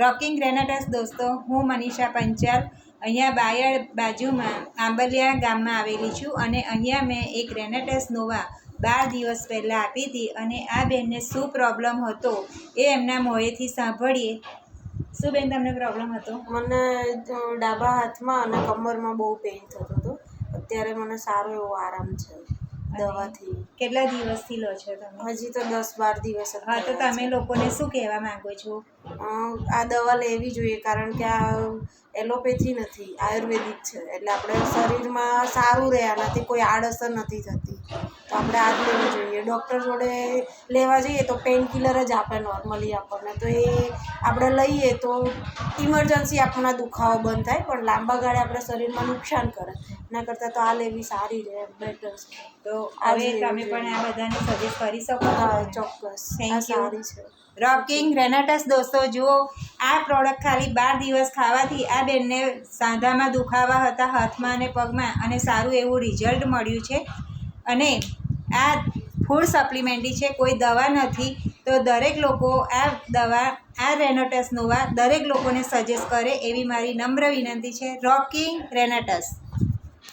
Rocking ગ્રેનેટર્સ દોસ્તો હું મનીષા પંચાલ. અહીંયા બાયડ બાજુમાં આંબલિયા ગામમાં આવેલી છું અને અહીંયા મેં એક ગ્રેનેટર્સ નોવા બાર દિવસ પહેલાં આપી હતી અને આ બેનને શું પ્રોબ્લેમ હતો એ એમના મોંએથી સાંભળીએ. શું બેન તમને પ્રોબ્લેમ હતો? મને ડાબા હાથમાં અને કમરમાં બહુ પેઇન થતો હતો. અત્યારે મને સારો એવો આરામ છે દવાથી. કેટલા દિવસથી લો છો તમે? હજી તો દસ બાર દિવસ હા તો તમે લોકોને શું કહેવા માંગો છો? આ દવા લેવી જોઈએ કારણ કે આ એલોપેથી નથી આયુર્વેદિક છે. એટલે આપણે શરીરમાં સારું રહે આનાથી કોઈ આડઅસર નથી થતી. તો આપણે આ જ લેવું જોઈએ. ડૉક્ટર જોડે લેવા જઈએ તો પેનકિલર જ આપે નોર્મલી આપણને. તો એ આપણે લઈએ તો ઇમરજન્સી આપણા દુખાવો બંધ થાય પણ લાંબા ગાળે આપણે શરીરમાં નુકસાન કરે. એના કરતાં તો આ લેવી સારી રહે બેટર તો હવે તમે પણ આ બધાને સજેસ્ટ કરી શકો હા ચોક્કસ. સારી છે. રોકિંગ રેનાટસ દોસ્તો જુઓ, આ પ્રોડક્ટ ખાલી બાર દિવસ ખાવાથી આ બેનને સાંધામાં દુખાવા હતા હાથમાં અને પગમાં અને સારું એવું રિઝલ્ટ મળ્યું છે. અને આ ફૂડ સપ્લિમેન્ટરી છે, કોઈ દવા નથી, તો દરેક લોકો આ દવા, આ રેનોટસ નોવા દરેક લોકોને સજેસ્ટ કરે એવી મારી નમ્ર વિનંતી છે. રોકિંગ રેનાટસ